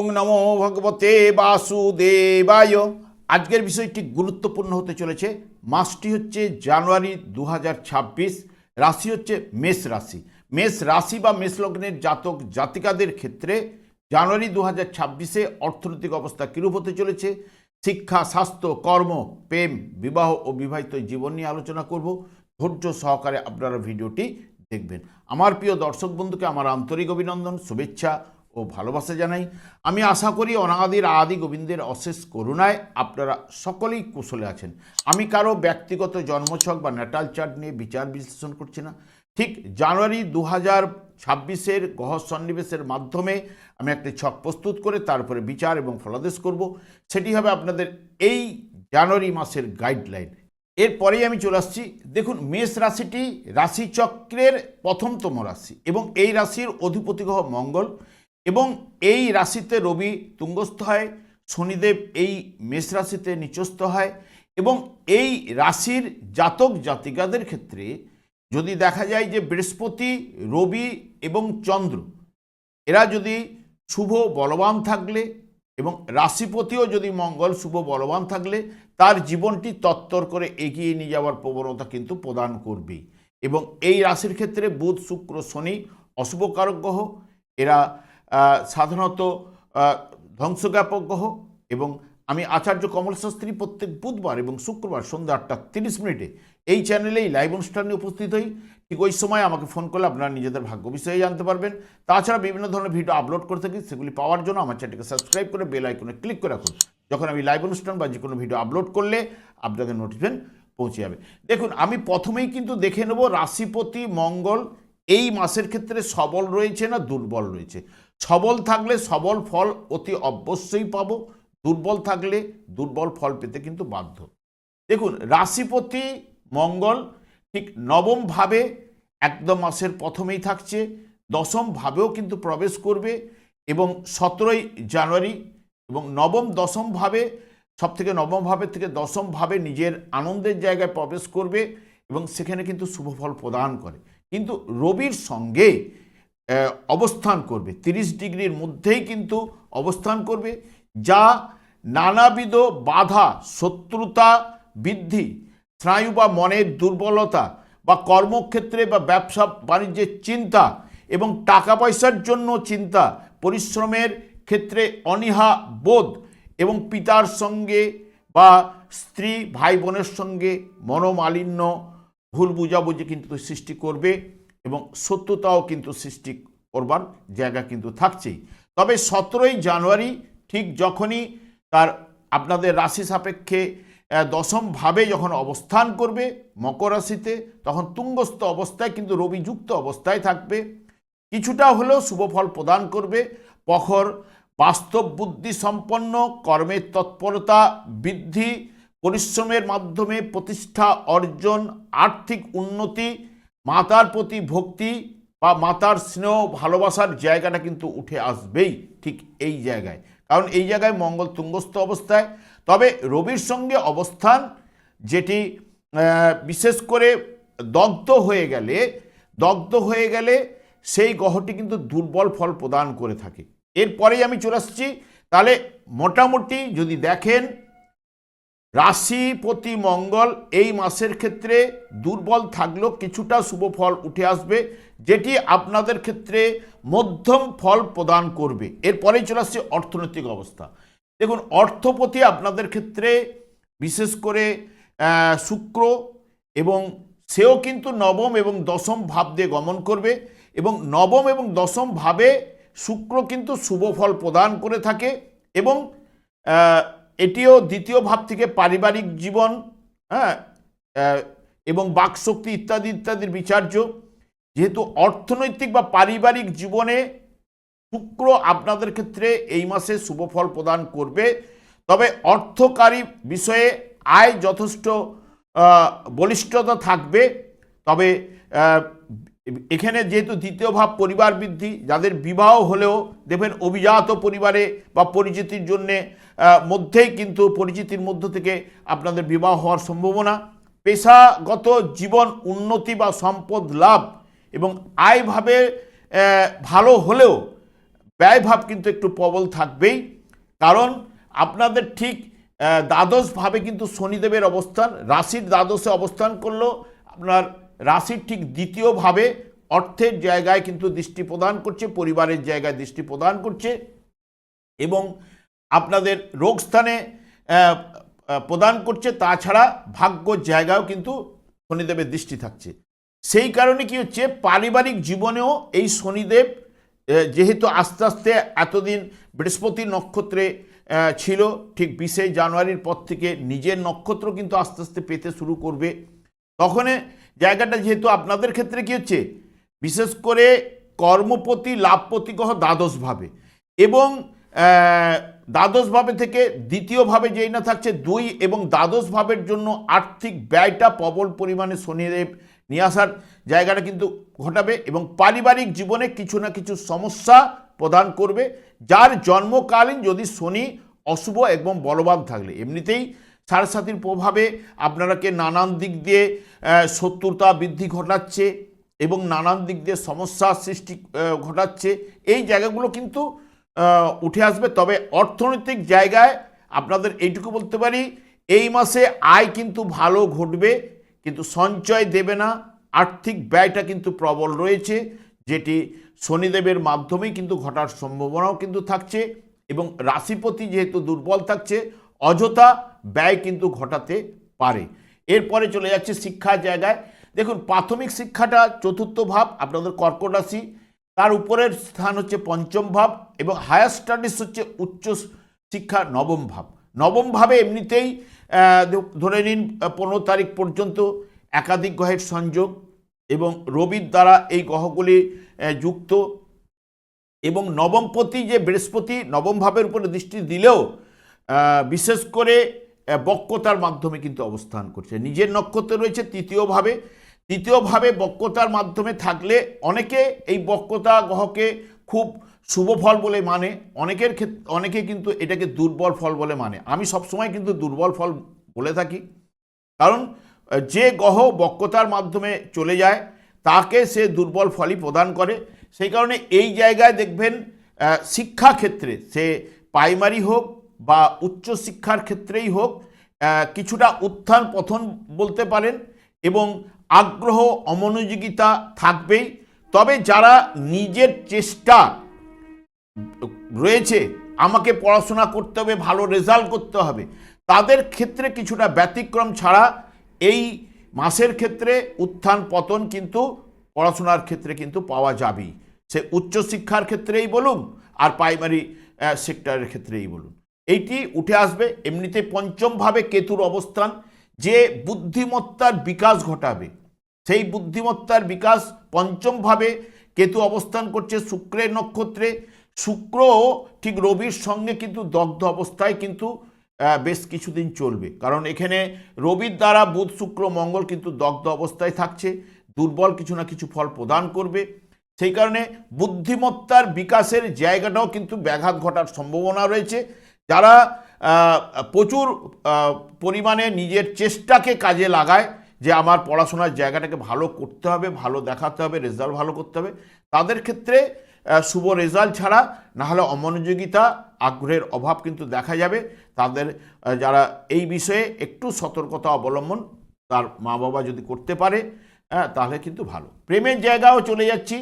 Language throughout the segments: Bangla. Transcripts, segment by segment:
ওং নমো ভগবতে বাসুদেবায়। আজকের বিষয়টি গুরুত্বপূর্ণ হতে চলেছে। মাসটি হচ্ছে জানুয়ারি দু হাজার ছাব্বিশ, রাশি হচ্ছে মেষ রাশি। মেষ রাশি বা মেষ লগ্নের জাতক জাতিকাদের ক্ষেত্রে জানুয়ারি দু হাজার ছাব্বিশে অর্থনৈতিক অবস্থা কীরূপ হতে চলেছে? শিক্ষা, স্বাস্থ্য, কর্ম, প্রেম, বিবাহ ও বিবাহিত জীবন নিয়ে আলোচনা করব। ধৈর্য সহকারে আপনারা ভিডিওটি দেখবেন। আমার প্রিয় দর্শক বন্ধুকে আমার আন্তরিক অভিনন্দন, শুভেচ্ছা ও ভালোবাসা জানাই। আমি আশা করি অনাদির আদি গোবিন্দের অশেষ করুণায় আপনারা সকলেই কুশলে আছেন। আমি কারও ব্যক্তিগত জন্মছক বা ন্যাটাল চার্ট নিয়ে বিচার বিশ্লেষণ করছি না। ঠিক জানুয়ারি দু হাজার ছাব্বিশের গহ সন্নিবেশের মাধ্যমে আমি একটি ছক প্রস্তুত করে তারপরে বিচার এবং ফলাদেশ করব। সেটি হবে আপনাদের এই জানুয়ারি মাসের গাইডলাইন এরপরেই আমি চলে আসছি। দেখুন, মেষ রাশিটি রাশিচক্রের প্রথমতম রাশি এবং এই রাশির অধিপতি গ্রহ মঙ্গল। এবং এই রাশিতে রবি তুঙ্গস্থ হয়, শনিদেব এই মেষ রাশিতে নিচস্থ হয় এবং এই রাশির জাতক জাতিকাদের ক্ষেত্রে যদি দেখা যায় যে বৃহস্পতি, রবি এবং চন্দ্র, এরা যদি শুভ বলবান থাকলে এবং রাশিপতিও যদি মঙ্গল, শুভ বলবান থাকলে তার জীবনটি তত্তর করে এগিয়ে নিয়ে যাওয়ার প্রবণতা কিন্তু প্রদান করবে এবং এই রাশির ক্ষেত্রে বুধ, শুক্র, শনি অশুভকারক গ্রহ, এরা সাধারণত গ্রহ এবং আমি আচার্য কমল শাস্ত্রী প্রত্যেক বুধবার এবং শুক্রবার সন্ধ্যা আটটা তিরিশ মিনিটে এই চ্যানেলেই লাইভ অনুষ্ঠানে উপস্থিত হই। ঠিক ওই সময় আমাকে ফোন করলে আপনারা নিজেদের ভাগ্য বিষয়ে জানতে পারবেন। তাছাড়া বিভিন্ন ধরনের ভিডিও আপলোড করে থাকি, সেগুলি পাওয়ার জন্য আমার চ্যানেলকে সাবস্ক্রাইব করে বেল আইকনে ক্লিক করে রাখুন। যখন আমি লাইভ অনুষ্ঠান বা যে কোনো ভিডিও আপলোড করলে আপনাদের নোটিফিকেশন পৌঁছে যাবে। দেখুন, আমি প্রথমেই কিন্তু দেখে নেব রাশিপতি, মঙ্গল, এই মাসের ক্ষেত্রে সবল রয়েছে না দুর্বল রয়েছে। সবল থাকলে সবল ফল অতি অবশ্যই পাবো, দুর্বল থাকলে দুর্বল ফল পেতে কিন্তু বাধ্য। দেখুন, রাশিপতি মঙ্গল ঠিক নবম ভাবে একদম মাসের প্রথমেই থাকছে, দশম ভাবেও কিন্তু প্রবেশ করবে এবং সতেরোই জানুয়ারি এবং নবম, দশম ভাবে সব থেকে নবম ভাবের থেকে দশম ভাবে নিজের আনন্দের জায়গায় প্রবেশ করবে এবং সেখানে কিন্তু শুভ ফল প্রদান করে। কিন্তু রবির সঙ্গে অবস্থান করবে। তিরিশ ডিগ্রির মধ্যেই কিন্তু অবস্থান করবে, যা নানাবিধ বাধা, শত্রুতা বৃদ্ধি, স্নায়ু বা মনের দুর্বলতা বা কর্মক্ষেত্রে বা ব্যবসা বাণিজ্যের চিন্তা এবং টাকা পয়সার জন্য চিন্তা, পরিশ্রমের ক্ষেত্রে অনীহা বোধ এবং পিতার সঙ্গে বা স্ত্রী ভাই বোনের সঙ্গে মনোমালিন্য, ভুল বুঝাবুঝি কিন্তু সৃষ্টি করবে। এবং সত্যতাও কিন্তু সৃষ্টি করবার জায়গা কিন্তু থাকছেই। তবে সতেরোই জানুয়ারি ঠিক যখনই তার আপনাদের রাশি সাপেক্ষে দশমভাবে যখন অবস্থান করবে মকর রাশিতে, তখন তুঙ্গস্থ অবস্থায় কিন্তু রবি যুক্ত অবস্থায় থাকবে। কিছুটা হলেও শুভফল প্রদান করবে। প্রখর বাস্তব বুদ্ধি সম্পন্ন, কর্মের তৎপরতা বৃদ্ধি, পরিশ্রমের মাধ্যমে প্রতিষ্ঠা, অর্জন, আর্থিক উন্নতি মাতার প্রতি ভক্তি বা মাতার স্নেহ, ভালোবাসার জায়গাটা কিন্তু উঠে আসবেই ঠিক এই জায়গায়। কারণ এই জায়গায় মঙ্গল তুঙ্গস্থ অবস্থায়। তবে রবির সঙ্গে অবস্থান যেটি বিশেষ করে দগ্ধ হয়ে গেলে, দগ্ধ হয়ে গেলে সেই গ্রহটি কিন্তু দুর্বল ফল প্রদান করে থাকে। এরপরেই আমি চলে আসছি। তাহলে মোটামুটি যদি দেখেন রাশিপতি মঙ্গল এই মাসের ক্ষেত্রে দুর্বল থাকলেও কিছুটা শুভ ফল উঠে আসবে, যেটি আপনাদের ক্ষেত্রে মধ্যম ফল প্রদান করবে। এরপরেই চলে আসছে অর্থনৈতিক অবস্থা। দেখুন, অর্থপতি আপনাদের ক্ষেত্রে বিশেষ করে শুক্র এবং সেও কিন্তু নবম এবং দশম ভাব দিয়ে গমন করবে এবং নবম এবং দশম ভাবে শুক্র কিন্তু শুভ ফল প্রদান করে থাকে এবং এটিও দ্বিতীয় ভাব থেকে পারিবারিক জীবন হ্যাঁ এবং বাকশক্তি ইত্যাদি ইত্যাদির বিচার্য। যেহেতু অর্থনৈতিক বা পারিবারিক জীবনে শুক্র আপনাদের ক্ষেত্রে এই মাসে শুভফল প্রদান করবে। তবে অর্থকারী বিষয়ে আয় যথেষ্ট বলিষ্ঠতা থাকবে। তবে এখানে যেহেতু দ্বিতীয় ভাব পরিবার বৃদ্ধি, যাদের বিবাহ হলেও দেখবেন অভিজাত পরিবারে বা পরিচিতির জন্যে মধ্যেই কিন্তু পরিচিতির মধ্য থেকে আপনাদের বিবাহ হওয়ার সম্ভাবনা। পেশাগত জীবন উন্নতি বা সম্পদ লাভ এবং আয়ভাবে ভালো হলেও ব্যয়ভাব কিন্তু একটু প্রবল থাকবেই। কারণ আপনাদের ঠিক দ্বাদশভাবে কিন্তু শনিদেবের অবস্থান, রাশির দ্বাদশে অবস্থান করল আপনার রাশির ঠিক দ্বিতীয়ভাবে অর্থের জায়গায় কিন্তু দৃষ্টি প্রদান করছে পরিবারের জায়গায় দৃষ্টি প্রদান করছে এবং আপনাদের রোগ স্থানে আহ, আহ, প্রদান করছে। তাছাড়া ভাগ্য জায়গাও কিন্তু শনিদেবের দৃষ্টি থাকছে। সেই কারণে কি হচ্ছে পারিবারিক জীবনেও এই শনিদেব যেহেতু আস্তে আস্তে এতদিন বৃহস্পতি নক্ষত্রে ছিল ঠিক বিশে জানুয়ারির পর থেকে নিজের নক্ষত্র কিন্তু আস্তে আস্তে পেতে শুরু করবে। তখন জায়গাটা যেহেতু আপনাদের ক্ষেত্রে কি হচ্ছে? বিশেষ করে কর্মপতি লাভপতি গ্রহ দ্বাদশভাবে। এবং দ্বাদশভাবে থেকে দ্বিতীয়ভাবে যেই না থাকছে, দুই এবং দ্বাদশ ভাবের জন্য আর্থিক ব্যয়টা প্রবল পরিমাণে শনিদেব নিয়ে আসার জায়গাটা কিন্তু ঘটাবে এবং পারিবারিক জীবনে কিছু না কিছু সমস্যা প্রদান করবে। যার জন্মকালীন যদি শনি অশুভ এবং বলবান থাকলে, এমনিতেই সারসাথীর প্রভাবে আপনারাকে নানান দিক দিয়ে শত্রুতা বৃদ্ধি ঘটাচ্ছে এবং নানান দিক দিয়ে সমস্যার সৃষ্টি ঘটাচ্ছে। এই জায়গাগুলো কিন্তু উঠে আসবে। তবে অর্থনৈতিক জায়গায় আপনাদের এইটুকু বলতে পারি, এই মাসে আয় কিন্তু ভালো ঘটবে, কিন্তু সঞ্চয় দেবে না। আর্থিক ব্যয়টা কিন্তু প্রবল রয়েছে, যেটি শনিদেবের মাধ্যমেই কিন্তু ঘটার সম্ভাবনাও কিন্তু থাকছে এবং রাশিপতি যেহেতু দুর্বল থাকছে, অযথা ব্যয় কিন্তু ঘটাতে পারে। এরপরে চলে যাচ্ছে শিক্ষার জায়গায়। দেখুন, প্রাথমিক শিক্ষাটা চতুর্থ ভাব, আপনাদের কর্কট রাশি। তার উপরের স্থান হচ্ছে পঞ্চম ভাব এবং হায়ার স্টাডিজ হচ্ছে উচ্চ শিক্ষা নবম ভাব। নবম ভাবে এমনিতেই ধরে নিন পনেরো তারিখ পর্যন্ত একাধিক গ্রহের সংযোগ এবং রবির দ্বারা এই গ্রহগুলি যুক্ত। এবং নবমপতি যে বৃহস্পতি, নবম ভাবের উপরে দৃষ্টি দিলেও বিশেষ করে বক্রতার মাধ্যমে কিন্তু অবস্থান করছে। নিজের নক্ষত্র রয়েছে তৃতীয়ভাবে তৃতীয়ভাবে বক্রতার মাধ্যমে থাকলে অনেকে এই বক্রতা গ্রহকে খুব শুভ ফল বলে মানে। অনেকের ক্ষেত্রে অনেকে কিন্তু এটাকে দুর্বল ফল বলে মানে। আমি সবসময় কিন্তু দুর্বল ফল বলে থাকি। কারণ যে গ্রহ বক্রতার মাধ্যমে চলে যায়, তাকে সে দুর্বল ফলই প্রদান করে। সেই কারণে এই জায়গায় দেখবেন শিক্ষা ক্ষেত্রে সে প্রাইমারি হোক বা উচ্চ শিক্ষার ক্ষেত্রেই হোক কিছুটা উত্থান পথন বলতে পারেন এবং আগ্রহ, অমনোযোগিতা থাকবেই। তবে যারা নিজের চেষ্টা রয়েছে, আমাকে পড়াশোনা করতে হবে, ভালো রেজাল্ট করতে হবে, তাদের ক্ষেত্রে কিছুটা ব্যতিক্রম ছাড়া এই মাসের ক্ষেত্রে উত্থান পতন কিন্তু পড়াশোনার ক্ষেত্রে কিন্তু পাওয়া যাবেই। সে উচ্চশিক্ষার ক্ষেত্রেই বলুন আর প্রাইমারি সেক্টরের ক্ষেত্রেই বলুন। এইটি উঠে আসবে, এমনিতে পঞ্চমভাবে কেতুর অবস্থান, যে বুদ্ধিমত্তার বিকাশ ঘটাবে। সেই বুদ্ধিমত্তার বিকাশ পঞ্চমভাবে কেতু অবস্থান করছে শুক্রের নক্ষত্রে। শুক্র ঠিক রবির সঙ্গে কিন্তু দগ্ধ অবস্থায় কিন্তু বেশ কিছুদিন চলবে। কারণ এখানে রবির দ্বারা বুধ, শুক্র, মঙ্গল কিন্তু দগ্ধ অবস্থায় থাকছে। দুর্বল কিছু না কিছু ফল প্রদান করবে। সেই কারণে বুদ্ধিমত্তার বিকাশের জায়গাটাও কিন্তু ব্যাঘাত ঘটার সম্ভাবনা রয়েছে। যারা প্রচুর পরিমাণে নিজের চেষ্টাকে কাজে লাগায় যে আমার পড়াশোনার জায়গাটাকে ভালো করতে হবে, ভালো দেখাতে হবে রেজাল্ট ভালো করতে হবে, তাদের ক্ষেত্রে শুভ রেজাল্ট ছাড়া নাহলে অমনোযোগিতা, আগ্রহের অভাব কিন্তু দেখা যাবে। তাদের যারা এই বিষয়ে একটু সতর্কতা অবলম্বন তার মা বাবা যদি করতে পারে হ্যাঁ তাহলে কিন্তু ভালো। প্রেমের জায়গাও চলে যাচ্ছি।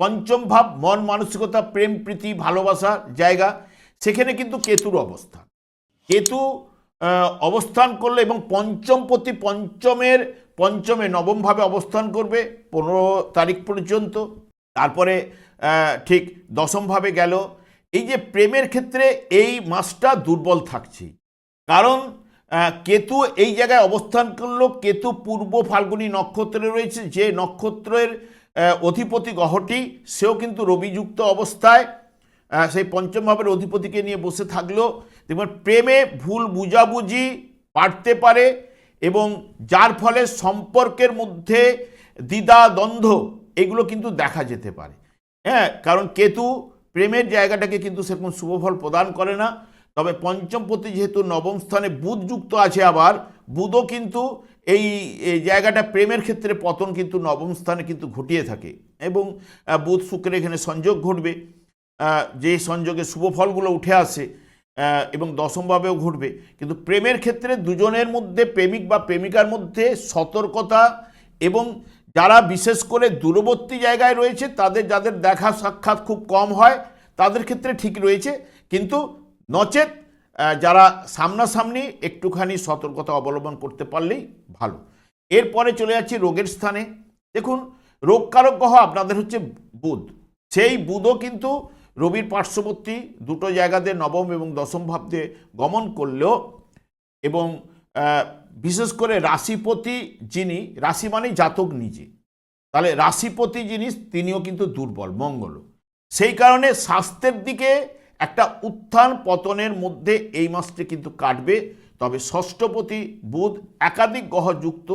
পঞ্চম ভাব, মন মানসিকতা, প্রেম, প্রীতি, ভালোবাসার জায়গা। সেখানে কিন্তু কেতুর অবস্থান। কেতু অবস্থান করলে এবং পঞ্চম প্রতি পঞ্চমের, পঞ্চমে নবমভাবে অবস্থান করবে পনেরো তারিখ পর্যন্ত। তারপরে ঠিক দশমভাবে গেল। এই যে প্রেমের ক্ষেত্রে এই মাসটা দুর্বল থাকছে। কারণ কেতু এই জায়গায় অবস্থান করল। কেতু পূর্ব ফাল্গুনী নক্ষত্রে রয়েছে। যে নক্ষত্রের অধিপতি গ্রহটি সেও কিন্তু রবিযুক্ত অবস্থায়। সেই পঞ্চম ভাবের অধিপতিকে নিয়ে বসে থাকলেও দেখবেন, প্রেমে ভুল বুঝাবুঝি বাড়তে পারে এবং যার ফলে সম্পর্কের মধ্যে দ্বিধা, দ্বন্দ্ব এগুলো কিন্তু দেখা যেতে পারে। হ্যাঁ কারণ কেতু প্রেমের জায়গাটাকে কিন্তু সেরকম শুভফল প্রদান করে না। তবে পঞ্চমপতি যেহেতু নবম স্থানে বুধ যুক্ত আছে আবার, বুধও কিন্তু এই জায়গাটা প্রেমের ক্ষেত্রে পতন কিন্তু নবম স্থানে কিন্তু ঘটিয়ে থাকে এবং বুধ শুক্রের এখানে সংযোগ ঘটবে। যে সংযোগে শুভ ফলগুলো উঠে আসে এবং দশমভাবেও ঘটবে। কিন্তু প্রেমের ক্ষেত্রে দুজনের মধ্যে, প্রেমিক বা প্রেমিকার মধ্যে সতর্কতা এবং যারা বিশেষ করে দূরবর্তী জায়গায় রয়েছে, তাদের যাদের দেখা সাক্ষাৎ খুব কম হয়, তাদের ক্ষেত্রে ঠিক রয়েছে। কিন্তু নচেত যারা সামনাসামনি একটুখানি সতর্কতা অবলম্বন করতে পারলেই ভালো। এরপরে চলে যাচ্ছি রোগের স্থানে। দেখুন, রোগকারক গ্রহ আপনাদের হচ্ছে বুধ। সেই বুধও কিন্তু রবির পার্শ্ববর্তী দুটো জায়গাতে নবম এবং দশম ভাবতে গমন করলেও এবং বিশেষ করে রাশিপতি যিনি, রাশি মানেই জাতক নিজে। তাহলে রাশিপতি যিনি, তিনিও কিন্তু দুর্বল, মঙ্গল। সেই কারণে স্বাস্থ্যের দিকে একটা উত্থান পতনের মধ্যে এই মাসটি কিন্তু কাটবে। তবে ষষ্ঠপতি বুধ একাধিক গ্রহযুক্ত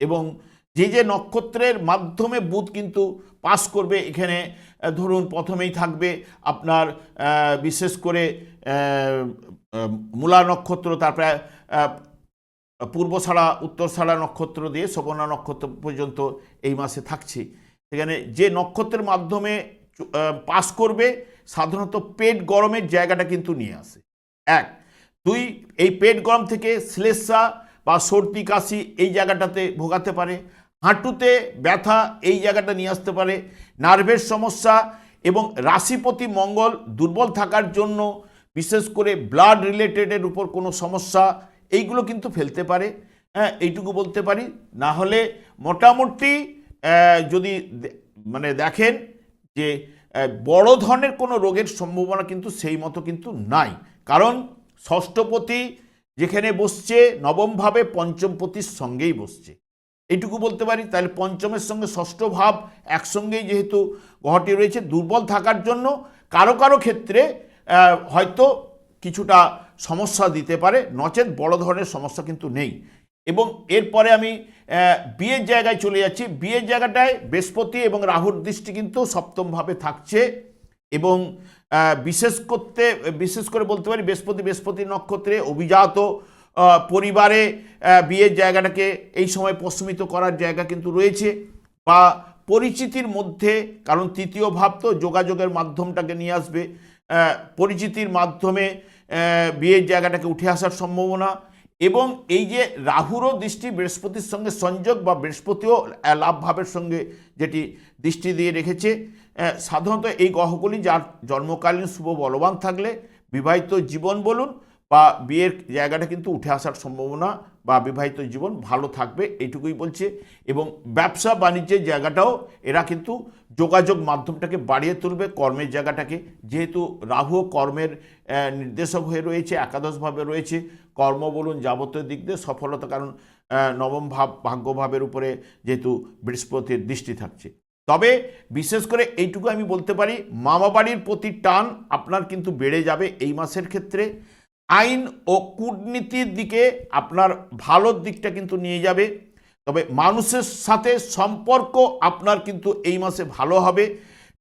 এবং যে যে নক্ষত্রের মাধ্যমে বুধ কিন্তু পাস করবে, এখানে ধরুন প্রথমেই থাকবে আপনার বিশেষ করে মূলা নক্ষত্র, তারপরে পূর্ব ছাড়া উত্তর ছাড়া নক্ষত্র দিয়ে শোভনা নক্ষত্র পর্যন্ত এই মাসে থাকছে। সেখানে যে নক্ষত্রের মাধ্যমে পাস করবে, সাধারণত পেট গরমের জায়গাটা কিন্তু নিয়ে আসে। এক। দুই, এই পেট গরম থেকে শ্লেষা বা সর্দি, কাশি এই জায়গাটাতে ভোগাতে পারে। হাঁটুতে ব্যথা এই জায়গাটা নিয়ে আসতে পারে, নার্ভের সমস্যা এবং রাশিপতি মঙ্গল দুর্বল থাকার জন্য বিশেষ করে ব্লাড রিলেটেডের উপর কোনো সমস্যা, এইগুলো কিন্তু ফেলতে পারে। হ্যাঁ এইটুকু বলতে পারি। না হলে মোটামুটি যদি মানে দেখেন যে বড় ধরনের কোনো রোগের সম্ভাবনা কিন্তু সেই মতো কিন্তু নাই। কারণ ষষ্ঠপতি যেখানে বসছে, নবমভাবে পঞ্চমপতির সঙ্গেই বসছে। এইটুকু বলতে পারি, তাহলে পঞ্চমের সঙ্গে ষষ্ঠ ভাব একসঙ্গেই যেহেতু গ্রহটি রয়েছে, দুর্বল থাকার জন্য কারও কারও ক্ষেত্রে হয়তো কিছুটা সমস্যা দিতে পারে, নচেত বড় ধরনের সমস্যা কিন্তু নেই। এবং এরপরে আমি বিয়ের জায়গায় চলে যাচ্ছি। বিয়ের জায়গাটায় বৃহস্পতি এবং রাহুর দৃষ্টি কিন্তু সপ্তমভাবে থাকছে এবং বিশেষ করতে, বিশেষ করে বলতে পারি বৃহস্পতি বৃহস্পতি নক্ষত্রে অভিজাত পরিবারে বিয়ের জায়গাটাকে এই সময় প্রশমিত করার জায়গা কিন্তু রয়েছে বা পরিচিতির মধ্যে, কারণ তৃতীয় ভাব তো যোগাযোগের মাধ্যমটাকে নিয়ে আসবে পরিচিতির মাধ্যমে বিয়ের জায়গাটাকে উঠে আসার সম্ভাবনা এবং এই যে রাহুরও দৃষ্টি বৃহস্পতির সঙ্গে সংযোগ বা বৃহস্পতিও লাভভাবের সঙ্গে যেটি দৃষ্টি দিয়ে রেখেছে সাধারণত এই গ্রহগুলি যার জন্মকালীন শুভ বলবান থাকলে, বিবাহিত জীবন বলুন বা বিয়ের জায়গাটা কিন্তু উঠে আসার সম্ভাবনা বা বিবাহিত জীবন ভালো থাকবে এইটুকুই বলছে এবং ব্যবসা বাণিজ্যের জায়গাটাও এরা কিন্তু যোগাযোগ মাধ্যমটাকে বাড়িয়ে তুলবে, কর্মের জায়গাটাকে। যেহেতু রাহু কর্মের নির্দেশক হয়ে রয়েছে, একাদশভাবে রয়েছে, কর্ম বলুন, যাবতীয় দিক দিয়ে সফলতা, কারণ নবম ভাব, ভাগ্যভাবের উপরে যেহেতু বৃহস্পতির দৃষ্টি থাকছে। তবে বিশেষ করে এইটুকু আমি বলতে পারি, মামাবাড়ির প্রতি টান আপনার কিন্তু বেড়ে যাবে এই মাসের ক্ষেত্রে। আইন ও কূটনীতির দিকে আপনার ভালোর দিকটা কিন্তু নিয়ে যাবে। তবে মানুষের সাথে সম্পর্ক আপনার কিন্তু এই মাসে ভালো হবে।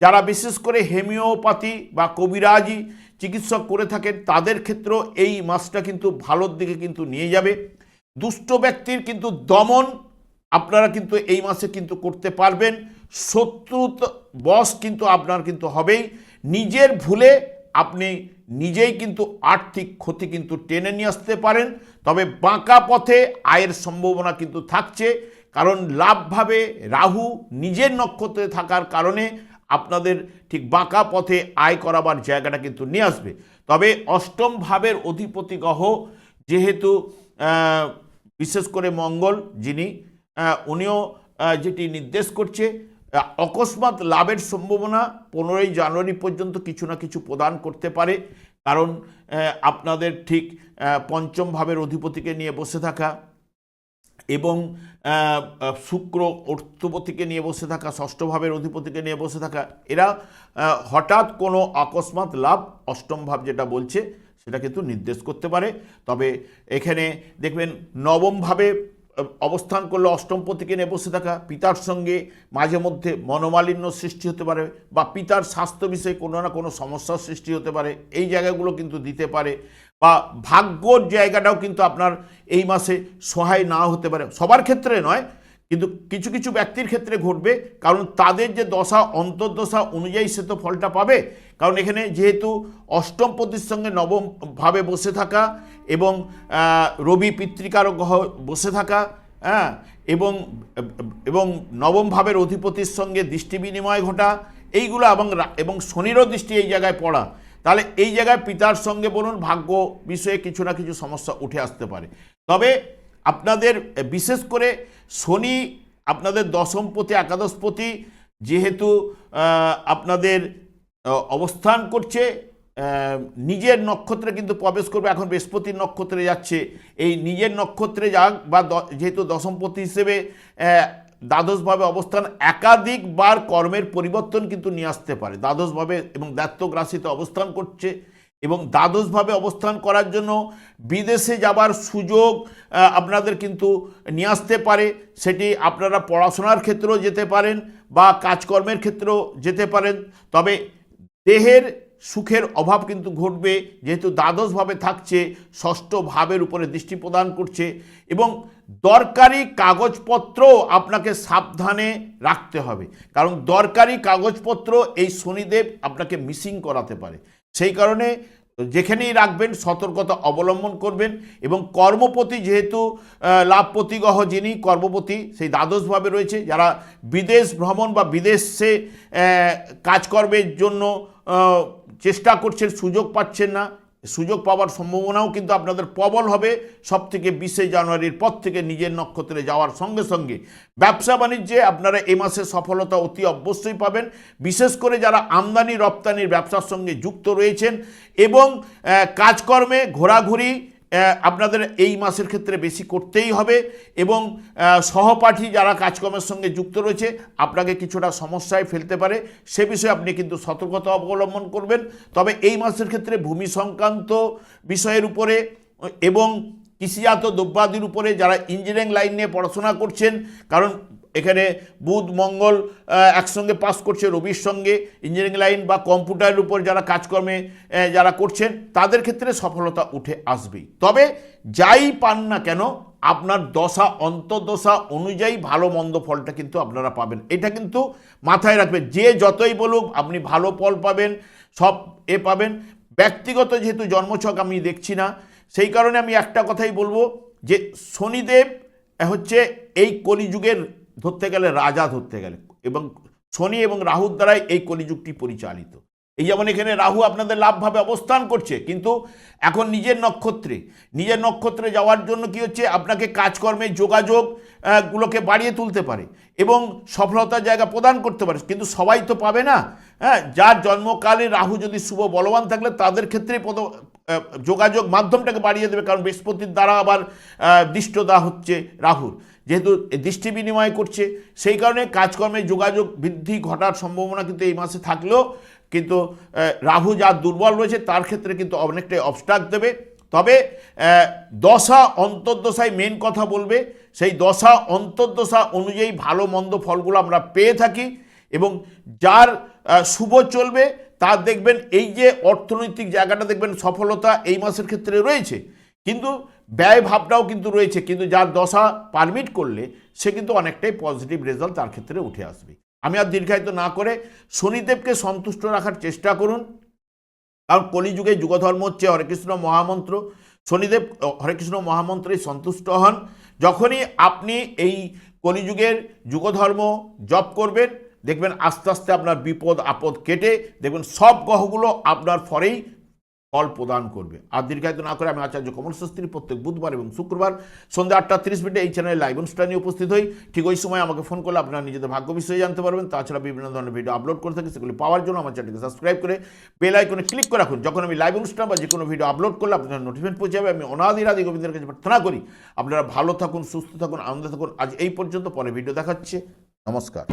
যারা বিশেষ করে হেমিওপ্যাথি বা কবিরাজি চিকিৎসক করে থাকেন, তাদের ক্ষেত্রেও এই মাসটা কিন্তু ভালোর দিকে কিন্তু নিয়ে যাবে। দুষ্ট ব্যক্তির কিন্তু দমন আপনারা কিন্তু এই মাসে কিন্তু করতে পারবেন। শত্রু বস কিন্তু আপনার কিন্তু হবেই। নিজের ভুলে আপনি নিজেই কিন্তু আর্থিক ক্ষতি কিন্তু টেনে নিয়ে আসতে পারেন, তবে বাঁকা পথে আয়ের সম্ভাবনা কিন্তু থাকছে। কারণ লাভভাবে রাহু নিজের নক্ষত্রে থাকার কারণে আপনাদের ঠিক বাঁকা পথে আয় করাবার জায়গাটা কিন্তু নিয়ে আসবে। তবে অষ্টম ভাবের অধিপতি গ্রহ যেহেতু বিশেষ করে মঙ্গল যিনি উনিও যেটি নির্দেশ করছে অকস্মাৎ লাভের সম্ভাবনা পনেরোই জানুয়ারি পর্যন্ত কিছু না কিছু প্রদান করতে পারে। কারণ আপনাদের ঠিক পঞ্চম ভাবের অধিপতিকে নিয়ে বসে থাকা এবং শুক্র অর্থপতিকে নিয়ে বসে থাকা, ষষ্ঠ ভাবের অধিপতিকে নিয়ে বসে থাকা, এরা হঠাৎ কোনো আকস্মাৎ লাভ, অষ্টম ভাব যেটা বলছে, সেটা কিন্তু নির্দেশ করতে পারে। তবে এখানে দেখবেন নবমভাবে অবস্থান করলে অষ্টমপতিকে নিয়ে বসে থাকা পিতার সঙ্গে মাঝে মধ্যে মনোমালিন্য সৃষ্টি হতে পারে বা পিতার স্বাস্থ্য বিষয়ে কোনো না কোনো সমস্যার সৃষ্টি হতে পারে। এই জায়গাগুলো কিন্তু দিতে পারে বা ভাগ্যর জায়গাটাও কিন্তু আপনার এই মাসে সহায় না হতে পারে। সবার ক্ষেত্রে নয় কিন্তু কিছু কিছু ব্যক্তির ক্ষেত্রে ঘটবে, কারণ তাদের যে দশা, অন্তর্দশা অনুযায়ী সে তো ফলটা পাবে। কারণ এখানে যেহেতু অষ্টম পতির সঙ্গে নবম ভাবে বসে থাকা এবং রবি পিতৃকারক গ্রহ বসে থাকা হ্যাঁ এবং এবং নবম ভাবের অধিপতির সঙ্গে দৃষ্টি বিনিময় ঘটা, এইগুলো এবং এবং শনিরও দৃষ্টি এই জায়গায় পড়া। তাহলে এই জায়গায় পিতার সঙ্গে বলুন, ভাগ্য বিষয়ে কিছু না কিছু সমস্যা উঠে আসতে পারে। তবে আপনাদের বিশেষ করে শনি আপনাদের দশমপতি একাদশপতি যেহেতু আপনাদের অবস্থান করছে নিজের নক্ষত্রে কিন্তু প্রবেশ করবে, এখন বৃহস্পতির নক্ষত্রে যাচ্ছে। এই নিজের নক্ষত্রে যাক বা যেহেতু দশমপতি হিসেবে দ্বাদশভাবে অবস্থান, একাধিকবার কর্মের পরিবর্তন কিন্তু নিয়ে আসতে পারে। দ্বাদশভাবে এবং দ্বাত্তক রাশিতে অবস্থান করছে। এবং দ্বাদশভাবে অবস্থান করার জন্য বিদেশে যাবার সুযোগ আপনাদের কিন্তু নিয়ে আসতে পারে। সেটি আপনারা পড়াশোনার ক্ষেত্রেও যেতে পারেন বা কাজকর্মের ক্ষেত্রেও যেতে পারেন। তবে দেহের সুখের অভাব কিন্তু ঘটবে, যেহেতু দ্বাদশভাবে থাকছে, ষষ্ঠ ভাবের উপরে দৃষ্টি প্রদান করছে এবং দরকারি কাগজপত্র আপনাকে সাবধানে রাখতে হবে। কারণ দরকারি কাগজপত্র এই শনিদেব আপনাকে মিসিং করাতে পারে। সেই কারণে যেখানেই রাখবেন, সতর্কতা অবলম্বন করবেন এবং কর্মপতি যেহেতু লাভপতিগহ লাভপতি যিনি, কর্মপতি সেই দ্বাদশভাবে রয়েছে। যারা বিদেশ ভ্রমণ বা বিদেশে কাজকর্মের জন্য চেষ্টা করছেন, সুযোগ পাচ্ছেন না সুযোগ পাওয়ার সম্ভাবনাও কিন্তু আপনাদের প্রবল হবে। সব থেকে বিশে জানুয়ারির পর থেকে নিজের নক্ষত্রে যাওয়ার সঙ্গে সঙ্গে ব্যবসা বাণিজ্যে আপনারা এ মাসে সফলতা অতি অবশ্যই পাবেন। বিশেষ করে যারা আমদানি রপ্তানির ব্যবসার সঙ্গে যুক্ত রয়েছেন এবং কাজকর্মে ঘোরাঘুরি আপনাদের এই মাসের ক্ষেত্রে বেশি করতেই হবে এবং সহপাঠী যারা কাজকর্মের সঙ্গে যুক্ত রয়েছে, আপনাকে কিছুটা সমস্যায় ফেলতে পারে। সে বিষয়ে আপনি কিন্তু সতর্কতা অবলম্বন করবেন। তবে এই মাসের ক্ষেত্রে ভূমি সংক্রান্ত বিষয়ের উপরে এবং কৃষিজাত দ্রব্যাদির উপরে যারা ইঞ্জিনিয়ারিং লাইন নিয়ে পড়াশোনা করছেন, কারণ এখানে বুধ, মঙ্গল একসঙ্গে পাস করছে রবির সঙ্গে। ইঞ্জিনিয়ারিং লাইন বা কম্পিউটারের উপর যারা কাজকর্মে যারা করছেন, তাদের ক্ষেত্রে সফলতা উঠে আসবেই। তবে যাই পান না কেন, আপনার দশা, অন্তর্দশা অনুযায়ী ভালো, মন্দ ফলটা কিন্তু আপনারা পাবেন। এটা কিন্তু মাথায় রাখবেন। যে যতই বলুক, আপনি ভালো ফল পাবেন, সব এ পাবেন। ব্যক্তিগত যেহেতু জন্মছক আমি দেখছি না, সেই কারণে আমি একটা কথাই বলব যে শনিদেব হচ্ছে এই কলিযুগের ধরতে গেলে রাজা ধরতে গেলে এবং শনি এবং রাহুর দ্বারাই এই কলিযুগটি পরিচালিত। এই যেমন এখানে রাহু আপনাদের লাভভাবে অবস্থান করছে কিন্তু এখন নিজের নক্ষত্রে নিজের নক্ষত্রে যাওয়ার জন্য কি হচ্ছে? আপনাকে কাজকর্মে যোগাযোগ গুলোকে বাড়িয়ে তুলতে পারে এবং সফলতার জায়গা প্রদান করতে পারে। কিন্তু সবাই তো পাবে না হ্যাঁ? যার জন্মকালে রাহু যদি শুভ বলবান থাকলে তাদের ক্ষেত্রেই পদ যোগাযোগ মাধ্যমটাকে বাড়িয়ে দেবে। কারণ বৃহস্পতির দ্বারা আবার আহ, দৃষ্টতা হচ্ছে রাহুর। যেহেতু দৃষ্টি বিনিময় করছে, সেই কারণে কাজকর্মে যোগাযোগ বৃদ্ধি ঘটার সম্ভাবনা কিন্তু এই মাসে থাকলেও কিন্তু রাহু যা দুর্বল রয়েছে তার ক্ষেত্রে কিন্তু অনেকটাই অবস্ট্রাক দেবে। তবে দশা অন্তর্দশায় মেন কথা বলবে, সেই দশা অন্তর্দশা অনুযায়ী ভালো মন্দ ফলগুলো আমরা পেয়ে থাকি এবং যার শুভ চলবে তার দেখবেন এই যে অর্থনৈতিক জায়গাটা দেখবেন সফলতা এই মাসের ক্ষেত্রে রয়েছে। কিন্তু ব্যয় ভাবটাও কিন্তু রয়েছে, কিন্তু যার দশা পারমিট করলে সে কিন্তু অনেকটাই পজিটিভ রেজাল্ট তার ক্ষেত্রে উঠে আসবে। আমি আর দীর্ঘায়িত না করে শনিদেবকে সন্তুষ্ট রাখার চেষ্টা করুন। কারণ কলিযুগে যুগধর্ম হচ্ছে হরেকৃষ্ণ মহামন্ত্র। শনিদেব হরেকৃষ্ণ মহামন্ত্রে সন্তুষ্ট হন। যখনই আপনি এই কলিযুগের যুগধর্ম জপ করবেন, দেখবেন আস্তে আস্তে আপনার বিপদ আপদ কেটে, দেখবেন সব গ্রহগুলো আপনার ফরেই ফল প্রদান করবে। আর দীর্ঘায়িত না করে আমি আচার্য কমল শাস্ত্রী প্রত্যেক বুধবার এবং শুক্রবার সন্ধ্যা আটটা তিরিশ মিনিটে এই চ্যানেলে লাইভ অনুষ্ঠানে উপস্থিত হই। ঠিক ওই সময় আমাকে ফোন করলে আপনারা নিজেদের ভাগ্য বিষয়ে জানতে পারবেন। তাছাড়া বিভিন্ন ধরনের ভিডিও আপলোড করে থাকি, সেগুলি পাওয়ার জন্য আমার চ্যানেলকে সাবস্ক্রাইব করে বেল আইকনে ক্লিক করে রাখুন। যখন আমি লাইভ অনুষ্ঠান বা যে কোনো ভিডিও আপলোড করলে আপনার নোটিফিকেশন পৌঁছে যাবে। আমি অনাদিরাদি গোবিন্দের কাছে প্রার্থনা করি, আপনারা ভালো থাকুন, সুস্থ থাকুন, আনন্দ থাকুন। আজ এই পর্যন্ত, পরে ভিডিও দেখাচ্ছে। নমস্কার।